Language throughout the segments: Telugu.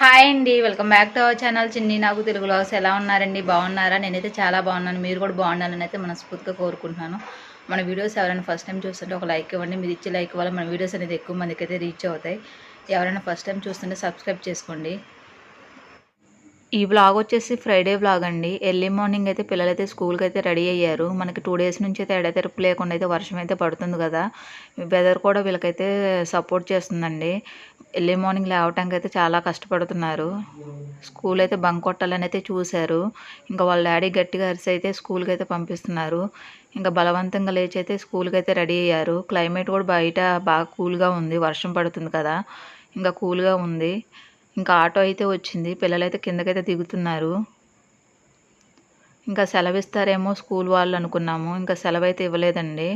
హాయ్ అండి welcome back to our channel. చిన్ని నాకు తెలుగు లాస్ ఎలా ఉన్నారండి? బాగున్నారా? నేనైతే చాలా బాగున్నాను. మీరు కూడా బాగుండాలని అయితే మనస్ఫూర్తిగా కోరుకుంటున్నాను. మన వీడియోస్ ఎవరైనా ఫస్ట్ టైం చూస్తుంటే ఒక లైక్ ఇవ్వండి. మీరు ఇచ్చే లైక్ వల్ల మన వీడియోస్ అనేది ఎక్కువ మందికి అయితే రీచ్ అవుతాయి. ఎవరైనా ఫస్ట్ టైం చూస్తుంటే సబ్స్క్రైబ్ చేసుకోండి. ఈ బ్లాగ్ వచ్చేసి ఫ్రైడే బ్లాగ్ అండి. ఎర్లీ మార్నింగ్ అయితే పిల్లలైతే స్కూల్కి అయితే రెడీ అయ్యారు. మనకి టూ డేస్ నుంచి అయితే ఎడతెరపు లేకుండా అయితే వర్షం అయితే పడుతుంది కదా. వెదర్ కూడా వీళ్ళకైతే సపోర్ట్ చేస్తుందండి. ఎర్లీ మార్నింగ్ లేవటానికి అయితే చాలా కష్టపడుతున్నారు. స్కూల్ అయితే బంక్ కొట్టాలని అయితే చూశారు. ఇంకా వాళ్ళ డాడీ గట్టిగా అరిసి అయితే స్కూల్కి అయితే పంపిస్తున్నారు. ఇంకా బలవంతంగా లేచి అయితే స్కూల్కి అయితే రెడీ అయ్యారు. క్లైమేట్ కూడా బయట బాగా కూల్గా ఉంది. వర్షం పడుతుంది కదా. ఇంకా కూల్గా ఉంది. ఇంకా ఆటో అయితే వచ్చింది. పిల్లలైతే కిందకైతే దిగుతున్నారు. ఇంకా సెలవు ఇస్తారేమో స్కూల్ వాళ్ళు అనుకున్నాము. ఇంకా సెలవు అయితే ఇవ్వలేదండి.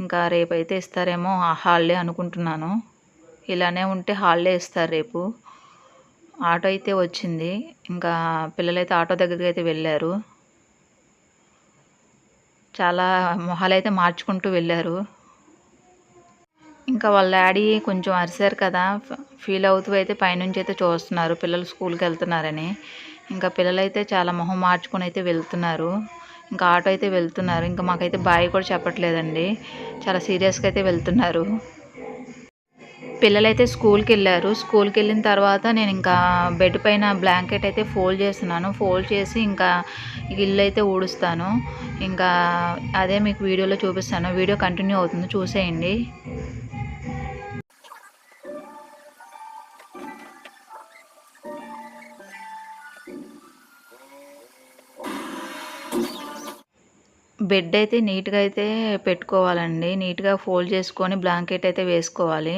ఇంకా రేపైతే ఇస్తారేమో హాలిడే అనుకుంటున్నాను. ఇలానే ఉంటే హాలిడే ఇస్తారు రేపు. ఆటో అయితే వచ్చింది. ఇంకా పిల్లలైతే ఆటో దగ్గరికి అయితే వెళ్ళారు. చాలా మొహాలు అయితే మార్చుకుంటూ వెళ్ళారు. ఇంకా వాళ్ళ డాడీ కొంచెం అరిశారు కదా. ఫీల్ అవుతూ అయితే పైనుంచి అయితే చూస్తున్నారు. పిల్లలు స్కూల్కి వెళ్తున్నారని. ఇంకా పిల్లలైతే చాలా మొహం మార్చుకొని అయితే వెళ్తున్నారు. ఇంకా ఆటో అయితే వెళ్తున్నారు. ఇంకా మాకైతే బాయ్ కూడా చెప్పట్లేదండి. చాలా సీరియస్గా అయితే వెళ్తున్నారు. పిల్లలైతే స్కూల్కి వెళ్ళారు స్కూల్కి వెళ్ళిన తర్వాత నేను ఇంకా బెడ్ పైన బ్లాంకెట్ అయితే ఫోల్డ్ చేస్తున్నాను. ఫోల్డ్ చేసి ఇంకా ఇల్లు అయితే ఊడుస్తాను. ఇంకా అదే మీకు వీడియోలో చూపిస్తాను. వీడియో కంటిన్యూ అవుతుంది. చూసేయండి. బెడ్ అయితే నీట్గా అయితే పెట్టుకోవాలండి. నీట్గా ఫోల్డ్ చేసుకొని బ్లాంకెట్ అయితే వేసుకోవాలి.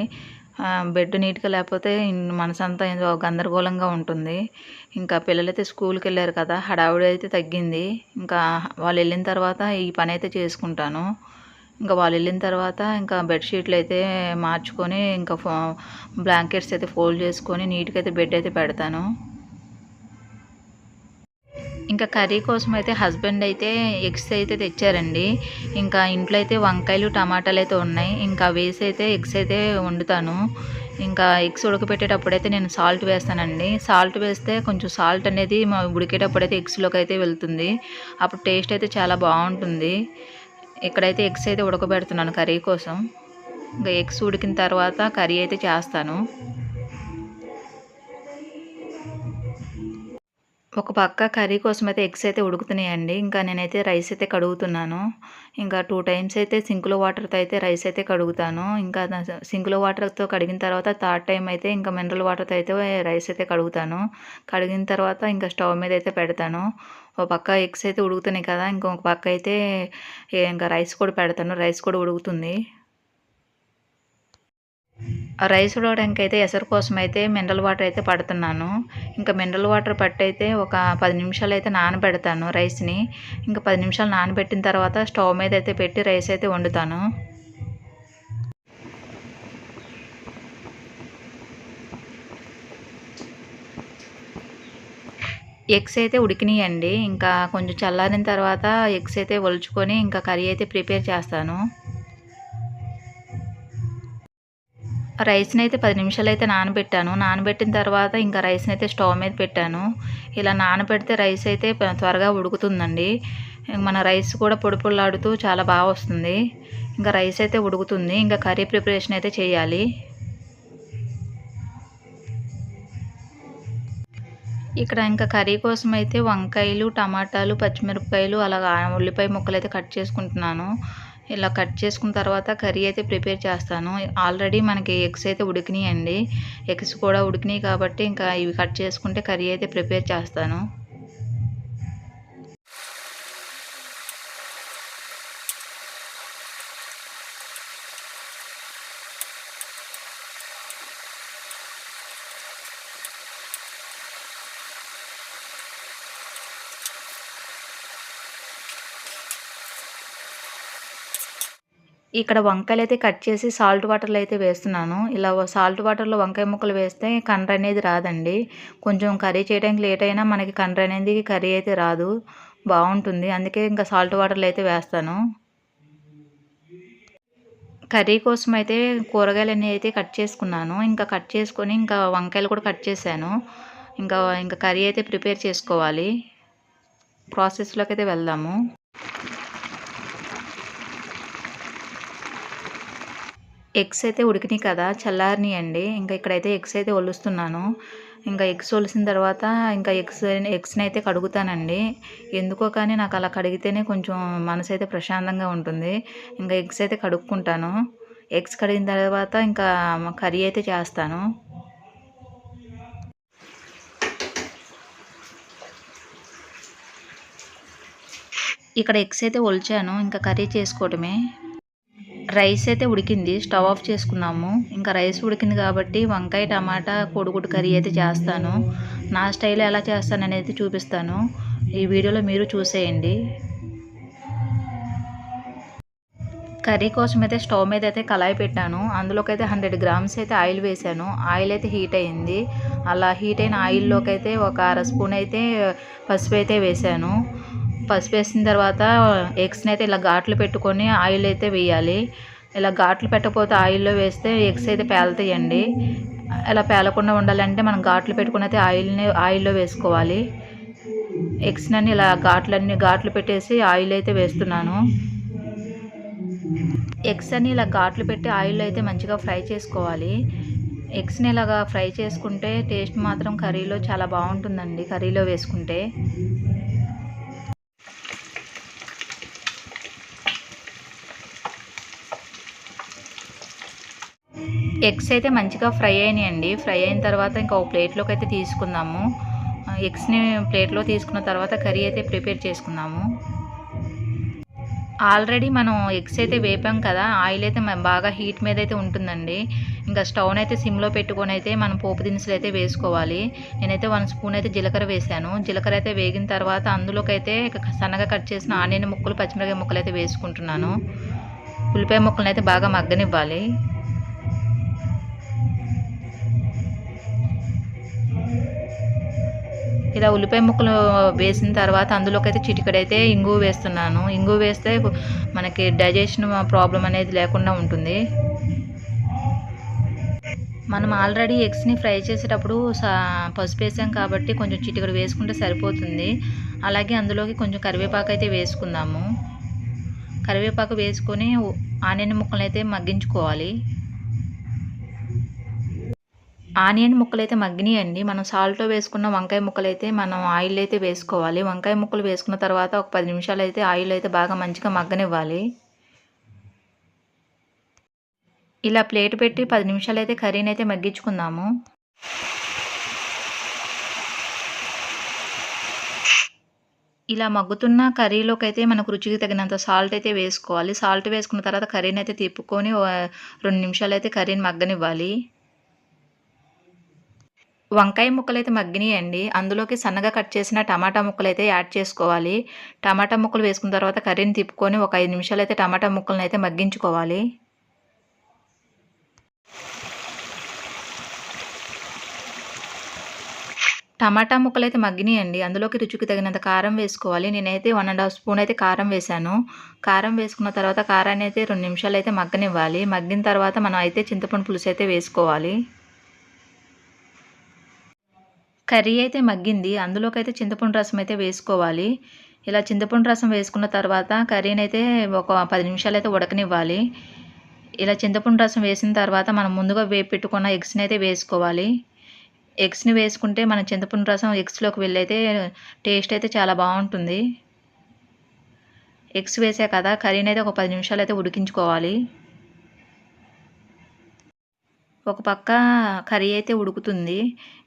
బెడ్ నీట్గా లేకపోతే మనసంతా ఏదో గందరగోళంగా ఉంటుంది. ఇంకా పిల్లలైతే స్కూల్కి వెళ్ళారు కదా హడావుడి అయితే తగ్గింది. ఇంకా వాళ్ళు వెళ్ళిన తర్వాత ఈ పని అయితే చేసుకుంటాను. ఇంకా వాళ్ళు వెళ్ళిన తర్వాత ఇంకా బెడ్షీట్లు అయితే మార్చుకొని ఇంకా ఫో బ్లాంకెట్స్ అయితే ఫోల్డ్ చేసుకొని నీట్గా అయితే బెడ్ అయితే పెడతాను. ఇంకా కర్రీ కోసం అయితే హస్బెండ్ అయితే ఎగ్స్ అయితే తెచ్చారండి. ఇంకా ఇంట్లో అయితే వంకాయలు టమాటాలు అయితే ఉన్నాయి. ఇంకా వేసి అయితే ఎగ్స్ అయితే వండుతాను. ఇంకా ఎగ్స్ ఉడకపెట్టేటప్పుడు అయితే నేను సాల్ట్ వేస్తానండి. సాల్ట్ వేస్తే కొంచెం సాల్ట్ అనేది మా ఉడికేటప్పుడు అయితే ఎగ్స్లోకి అయితే వెళ్తుంది. అప్పుడు టేస్ట్ అయితే చాలా బాగుంటుంది. ఇక్కడైతే ఎగ్స్ అయితే ఉడకబెడుతున్నాను కర్రీ కోసం. ఇంకా ఎగ్స్ ఉడికిన తర్వాత కర్రీ అయితే చేస్తాను. ఒక పక్క కర్రీ కోసం అయితే ఎగ్స్ అయితే ఉడుకుతున్నాయండి. ఇంకా నేనైతే రైస్ అయితే కడుగుతున్నాను. ఇంకా టూ టైమ్స్ అయితే సింకులో వాటర్తో అయితే రైస్ అయితే కడుగుతాను. ఇంకా సింకులో వాటర్తో కడిగిన తర్వాత థర్డ్ టైం అయితే ఇంకా మినరల్ వాటర్తో అయితే రైస్ అయితే కడుగుతాను. కడిగిన తర్వాత ఇంకా స్టవ్ మీద అయితే పెడతాను. ఒక పక్క ఎగ్స్ అయితే ఉడుకుతున్నాయి కదా ఇంకొక పక్క అయితే ఇంకా రైస్ కూడా పెడతాను. రైస్ కూడా ఉడుకుతుంది. రైస్ ఉడకడానికి అయితే ఎసరు కోసం అయితే మినరల్ వాటర్ అయితే పడుతున్నాను. ఇంకా మినరల్ వాటర్ పట్టయితే ఒక పది నిమిషాలు అయితే నానబెడతాను రైస్ని. ఇంకా పది నిమిషాలు నానబెట్టిన తర్వాత స్టవ్ మీద అయితే పెట్టి రైస్ అయితే వండుతాను. ఎగ్స్ అయితే ఉడికినాయండి. ఇంకా కొంచెం చల్లారిన తర్వాత ఎగ్స్ అయితే ఒలుచుకొని ఇంకా కర్రీ అయితే ప్రిపేర్ చేస్తాను. రైస్ని అయితే పది నిమిషాలు అయితే నానబెట్టాను. నానబెట్టిన తర్వాత ఇంకా రైస్ని అయితే స్టవ్ మీద పెట్టాను. ఇలా నానబెడితే రైస్ అయితే త్వరగా ఉడుకుతుందండి. మన రైస్ కూడా పొడి పొడిలాడుతూ చాలా బాగా వస్తుంది. ఇంకా రైస్ అయితే ఉడుకుతుంది. ఇంకా కర్రీ ప్రిపరేషన్ అయితే చేయాలి. ఇక్కడ ఇంకా కర్రీ కోసం అయితే వంకాయలు టమాటాలు పచ్చిమిరపకాయలు అలాగా ఉల్లిపాయ ముక్కలు అయితే కట్ చేసుకుంటున్నాను. ఇలా కట్ చేసుకున్న తర్వాత కర్రీ అయితే ప్రిపేర్ చేస్తాను. ఆల్రెడీ మనకి ఎగ్స్ అయితే ఉడికినాయండి. ఎగ్స్ కూడా ఉడికినాయి కాబట్టి ఇంకా ఇవి కట్ చేసుకుంటే కర్రీ అయితే ప్రిపేర్ చేస్తాను. ఇక్కడ వంకాయలు అయితే కట్ చేసి సాల్ట్ వాటర్లో అయితే వేస్తున్నాను. ఇలా సాల్ట్ వాటర్లో వంకాయ ముక్కలు వేస్తే కండ్ర అనేది రాదండి. కొంచెం కర్రీ చేయడానికి లేట్ అయినా మనకి కండ్ర అనేది కర్రీ అయితే రాదు. బాగుంటుంది. అందుకే ఇంకా సాల్ట్ వాటర్లో అయితే వేస్తాను. కర్రీ కోసం అయితే కూరగాయలు అన్నీ అయితే కట్ చేసుకున్నాను. ఇంకా కట్ చేసుకొని ఇంకా వంకాయలు కూడా కట్ చేశాను. ఇంకా ఇంకా కర్రీ అయితే ప్రిపేర్ చేసుకోవాలి. ప్రాసెస్లోకి అయితే వెళ్దాము. ఎగ్స్ అయితే ఉడికినాయి కదా చల్లారినాయి అండి. ఇంకా ఇక్కడైతే ఎగ్స్ అయితే ఒలుస్తున్నాను. ఇంకా ఎగ్స్ ఒలిసిన తర్వాత ఇంకా ఎగ్స్ ఎగ్స్ని అయితే కడుగుతానండి. ఎందుకో కానీ నాకు అలా కడిగితేనే కొంచెం మనసు అయితే ప్రశాంతంగా ఉంటుంది. ఇంకా ఎగ్స్ అయితే కడుక్కుంటాను. ఎగ్స్ కడిగిన తర్వాత ఇంకా కర్రీ అయితే చేస్తాను. ఇక్కడ ఎగ్స్ అయితే ఒలిచాను. ఇంకా కర్రీ చేసుకోవటమే. రైస్ అయితే ఉడికింది. స్టవ్ ఆఫ్ చేసుకున్నాము. ఇంకా రైస్ ఉడికింది కాబట్టి వంకాయ టమాటా కోడిగుడ్డు కర్రీ అయితే చేస్తాను. నా స్టైల్ ఎలా చేస్తాను అనేది చూపిస్తాను. ఈ వీడియోలో మీరు చూసేయండి. కర్రీ కోసం అయితే స్టవ్ మీద అయితే కళాయి పెట్టాను. అందులోకి అయితే హండ్రెడ్ గ్రామ్స్ అయితే ఆయిల్ వేసాను ఆయిల్ అయితే హీట్ అయింది అలా హీట్ అయిన ఆయిల్లోకి అయితే ఒక అర స్పూన్ అయితే పసుపు అయితే వేసాను పసుపు వేసిన తర్వాత ఎగ్స్ని అయితే ఇలా ఘాట్లు పెట్టుకొని ఆయిల్ అయితే వేయాలి. ఇలా ఘాట్లు పెట్టకపోతే ఆయిల్లో వేస్తే ఎగ్స్ అయితే పేలుతాయండి. ఇలా పేలకుండా ఉండాలంటే మనం ఘాట్లు పెట్టుకుని అయితే ఆయిల్ని ఆయిల్లో వేసుకోవాలి. ఎగ్స్ని ఇలా ఘాట్లన్నీ ఘాట్లు పెట్టేసి ఆయిల్ అయితే వేస్తున్నాను. ఎగ్స్ అని ఇలా ఘాట్లు పెట్టి ఆయిల్లో అయితే మంచిగా ఫ్రై చేసుకోవాలి. ఎగ్స్ని ఇలాగా ఫ్రై చేసుకుంటే టేస్ట్ మాత్రం కర్రీలో చాలా బాగుంటుందండి కర్రీలో వేసుకుంటే. ఎగ్స్ అయితే మంచిగా ఫ్రై అయినాయండి. ఫ్రై అయిన తర్వాత ఇంకా ఒక ప్లేట్లోకి అయితే తీసుకుందాము. ఎగ్స్ని ప్లేట్లో తీసుకున్న తర్వాత కర్రీ అయితే ప్రిపేర్ చేసుకుందాము. ఆల్రెడీ మనం ఎగ్స్ అయితే వేపాం కదా ఆయిల్ అయితే బాగా హీట్ మీద అయితే ఉంటుందండి. ఇంకా స్టవ్ని అయితే సిమ్లో పెట్టుకొని అయితే మనం పోపు దినుసులు అయితే వేసుకోవాలి. నేనైతే వన్ స్పూన్ అయితే జీలకర్ర వేసాను. జీలకర్ర అయితే వేగిన తర్వాత అందులోకి అయితే సన్నగా కట్ చేసిన ఆనియన్ ముక్కలు పచ్చిమిరకాయ ముక్కలు అయితే వేసుకుంటున్నాను. ఉల్లిపాయ ముక్కలను అయితే బాగా మగ్గనివ్వాలి. ఇలా ఉల్లిపాయ ముక్కలు వేసిన తర్వాత అందులోకి అయితే చిటికడైతే ఇంగు వేస్తున్నాను. ఇంగు వేస్తే మనకి డైజెషన్ ప్రాబ్లం అనేది లేకుండా ఉంటుంది. మనం ఆల్రెడీ ఎగ్స్ని ఫ్రై చేసేటప్పుడు పసుపు వేసాం కాబట్టి కొంచెం చిటికడు వేసుకుంటే సరిపోతుంది. అలాగే అందులోకి కొంచెం కరివేపాకు అయితే వేసుకుందాము. కరివేపాకు వేసుకొని ఆనియన్ ముక్కలు అయితే మగ్గించుకోవాలి. ఆనియన్ ముక్కలు అయితే మగ్గినాయండి. మనం సాల్ట్లో వేసుకున్న వంకాయ ముక్కలు అయితే మనం ఆయిల్ అయితే వేసుకోవాలి. వంకాయ ముక్కలు వేసుకున్న తర్వాత ఒక పది నిమిషాలు అయితే ఆయిల్ అయితే బాగా మంచిగా మగ్గనివ్వాలి. ఇలా ప్లేట్ పెట్టి పది నిమిషాలు అయితే కర్రీని అయితే మగ్గించుకుందాము. ఇలా మగ్గుతున్న కర్రీలోకి అయితే మనకు రుచికి తగినంత సాల్ట్ అయితే వేసుకోవాలి. సాల్ట్ వేసుకున్న తర్వాత కర్రీని అయితే తిప్పుకొని రెండు నిమిషాలు అయితే కర్రీని మగ్గనివ్వాలి. వంకాయ ముక్కలు అయితే మగ్గినాయండి. అందులోకి సన్నగా కట్ చేసిన టమాటా ముక్కలు అయితే యాడ్ చేసుకోవాలి. టమాటా ముక్కలు వేసుకున్న తర్వాత కర్రీని తిప్పుకొని ఒక ఐదు నిమిషాలు అయితే టమాటా ముక్కలను అయితే మగ్గించుకోవాలి. టమాటా ముక్కలు అయితే మగ్గినాయండి. అందులోకి రుచికి తగినంత కారం వేసుకోవాలి. నేనైతే వన్ అండ్ హాఫ్ స్పూన్ అయితే కారం వేశాను. కారం వేసుకున్న తర్వాత కారాన్ని అయితే రెండు నిమిషాలు అయితే మగ్గనివ్వాలి. మగ్గిన తర్వాత మనం అయితే చింతపండు పులుసు అయితే వేసుకోవాలి. కర్రీ అయితే మగ్గింది. అందులోకి అయితే చింతపండు రసం అయితే వేసుకోవాలి. ఇలా చింతపండు రసం వేసుకున్న తర్వాత కర్రీని అయితే ఒక పది నిమిషాలు అయితే ఉడకనివ్వాలి. ఇలా చింతపండు రసం వేసిన తర్వాత మనం ముందుగా వేపు పెట్టుకున్న ఎగ్స్ని అయితే వేసుకోవాలి. ఎగ్స్ని వేసుకుంటే మన చింతపండు రసం ఎగ్స్లోకి వెళ్ళైతే టేస్ట్ అయితే చాలా బాగుంటుంది. ఎగ్స్ వేసా కదా కర్రీని అయితే ఒక పది నిమిషాలు అయితే ఉడికించుకోవాలి. ఒక పక్క కర్రీ అయితే ఉడుకుతుంది.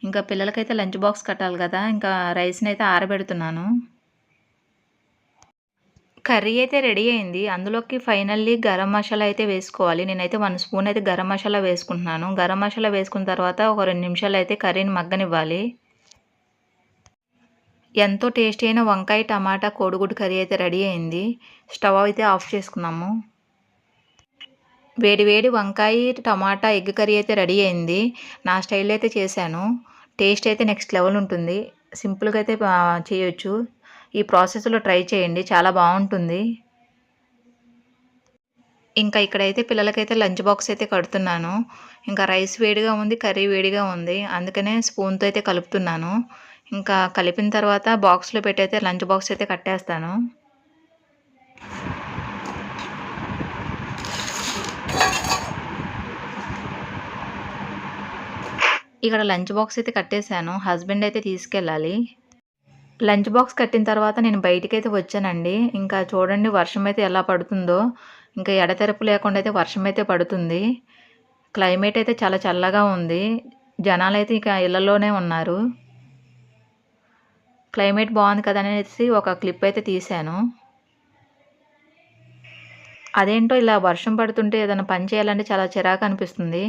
ఇంకా పిల్లలకైతే లంచ్ బాక్స్ కట్టాలి కదా ఇంకా రైస్ని అయితే ఆరబెడుతున్నాను. కర్రీ అయితే రెడీ అయింది. అందులోకి ఫైనల్లీ గరం మసాలా అయితే వేసుకోవాలి. నేనైతే వన్ స్పూన్ అయితే గరం మసాలా వేసుకుంటున్నాను. గరం మసాలా వేసుకున్న తర్వాత ఒక రెండు నిమిషాలు అయితే కర్రీని మగ్గనివ్వాలి. ఎంతో టేస్టీ అయిన వంకాయ టమాటా కోడిగుడ్డు కర్రీ అయితే రెడీ అయింది. స్టవ్ అయితే ఆఫ్ చేసుకున్నాము. వేడి వేడి వంకాయ టమాటా ఎగ్ కర్రీ అయితే రెడీ అయింది. నా స్టైల్లో అయితే చేశాను. టేస్ట్ అయితే నెక్స్ట్ లెవెల్ ఉంటుంది. సింపుల్గా అయితే చేయొచ్చు. ఈ ప్రాసెస్లో ట్రై చేయండి. చాలా బాగుంటుంది. ఇంకా ఇక్కడైతే పిల్లలకైతే లంచ్ బాక్స్ అయితే కడుతున్నాను. ఇంకా రైస్ వేడిగా ఉంది కర్రీ వేడిగా ఉంది. అందుకనే స్పూన్తో అయితే కలుపుతున్నాను. ఇంకా కలిపిన తర్వాత బాక్స్లో పెట్టి అయితే లంచ్ బాక్స్ అయితే కట్టేస్తాను. ఇక్కడ లంచ్ బాక్స్ అయితే కట్టేశాను. హస్బెండ్ అయితే తీసుకెళ్ళాలి. లంచ్ బాక్స్ కట్టిన తర్వాత నేను బయటికైతే వచ్చానండి. ఇంకా చూడండి వర్షం అయితే ఎలా పడుతుందో. ఇంకా ఎడతెరపు లేకుండా అయితే వర్షం అయితే పడుతుంది. క్లైమేట్ అయితే చాలా చల్లగా ఉంది. జనాలు అయితే ఇక ఇళ్ళలోనే ఉన్నారు. క్లైమేట్ బాగుంది కదా అనేసి ఒక క్లిప్ అయితే తీశాను. అదేంటో ఇలా వర్షం పడుతుంటే ఏదైనా పని చేయాలంటే చాలా చిరాకు అనిపిస్తుంది.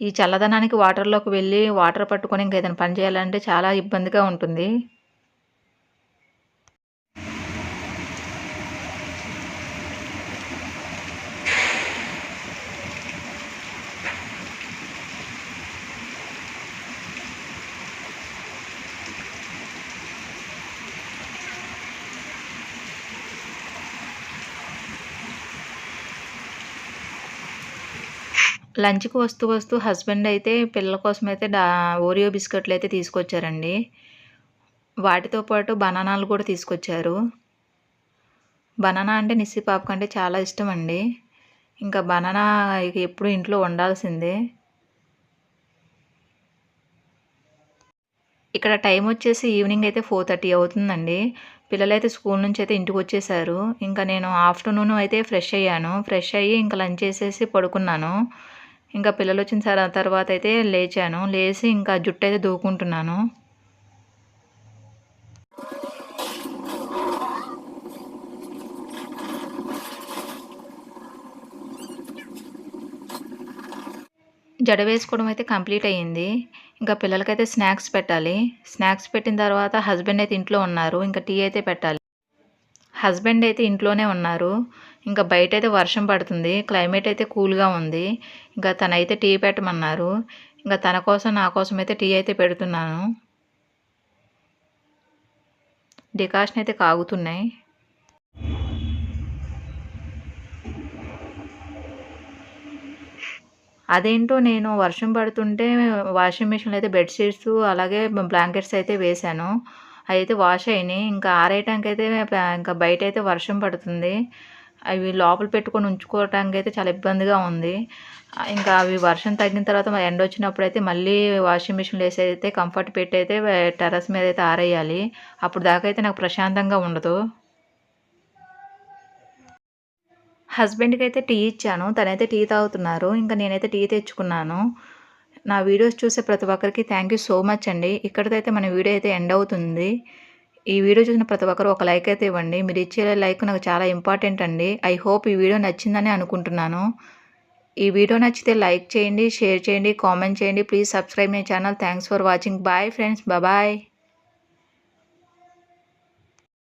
ఈ చల్లదనానికి వాటర్లోకి వెళ్ళి వాటర్ పట్టుకొని ఇంకా ఏదైనా పని చేయాలంటే చాలా ఇబ్బందిగా ఉంటుంది. లంచ్కి వస్తూ వస్తూ హస్బెండ్ అయితే పిల్లల కోసం అయితే డా ఓరియో బిస్కెట్లు అయితే తీసుకొచ్చారండి. వాటితో పాటు బనానాలు కూడా తీసుకొచ్చారు. బనానా అంటే నిస్సి పాపకు అంటే చాలా ఇష్టం అండి ఇంకా బనానా ఇక ఎప్పుడు ఇంట్లో ఉండాల్సిందే ఇక్కడ టైం వచ్చేసి ఈవినింగ్ అయితే ఫోర్ థర్టీ అవుతుందండి. పిల్లలైతే స్కూల్ నుంచి అయితే ఇంటికి వచ్చేసారు. ఇంకా నేను ఆఫ్టర్నూన్ అయితే ఫ్రెష్ అయ్యాను. ఫ్రెష్ అయ్యి ఇంకా లంచ్ చేసేసి పడుకున్నాను. ఇంకా పిల్లలు వచ్చిన తర్వాత అయితే లేచాను. లేచి ఇంకా జుట్టు అయితే దూకుంటున్నాను. జడ వేసుకోవడం అయితే కంప్లీట్ అయ్యింది. ఇంకా పిల్లలకైతే స్నాక్స్ పెట్టాలి. స్నాక్స్ పెట్టిన తర్వాత హస్బెండ్ అయితే ఇంట్లో ఉన్నారు. ఇంకా టీ అయితే పెట్టాలి. హస్బెండ్ అయితే ఇంట్లోనే ఉన్నారు. ఇంకా బయట అయితే వర్షం పడుతుంది. క్లైమేట్ అయితే కూల్గా ఉంది. ఇంకా తనైతే టీ పెట్టమన్నారు. ఇంకా తన కోసం నా కోసం అయితే టీ అయితే పెడుతున్నాను. డికాషన్ అయితే కాగుతున్నాయి. అదేంటో నేను వర్షం పడుతుంటే వాషింగ్ మిషన్లో అయితే బెడ్షీట్స్ అలాగే బ్లాంకెట్స్ అయితే వేశాను. అయితే వాష్ అయినాయి. ఇంకా ఆరేయటానికి అయితే ఇంకా బయట అయితే వర్షం పడుతుంది. అవి లోపల పెట్టుకొని ఉంచుకోవటానికి అయితే చాలా ఇబ్బందిగా ఉంది. ఇంకా అవి వర్షం తగ్గిన తర్వాత ఎండ వచ్చినప్పుడు అయితే మళ్ళీ వాషింగ్ మిషన్లో వేసి అయితే కంఫర్ట్ పెట్టి అయితే టెర్రస్ మీద అయితే ఆరేయాలి. అప్పుడు దాకా అయితే నాకు ప్రశాంతంగా ఉండదు. హస్బెండ్కి అయితే టీ ఇచ్చాను. తనైతే టీ తాగుతున్నారు. ఇంకా నేనైతే టీ తెచ్చుకున్నాను. నా వీడియోస్ చూసే ప్రతి ఒక్కరికి థ్యాంక్ యూ సో మచ్ అండి. ఇక్కడితో అయితే మన వీడియో అయితే ఎండ్ అవుతుంది. ఈ వీడియో చూసిన ప్రతి ఒక్కరు ఒక లైక్ అయితే ఇవ్వండి. మీరు ఇచ్చే లైక్ నాకు చాలా ఇంపార్టెంట్ అండి. ఐ హోప్ ఈ వీడియో నచ్చిందని అనుకుంటున్నాను. ఈ వీడియో నచ్చితే లైక్ చేయండి షేర్ చేయండి కామెంట్ చేయండి. Please subscribe my channel thanks for watching bye friends bye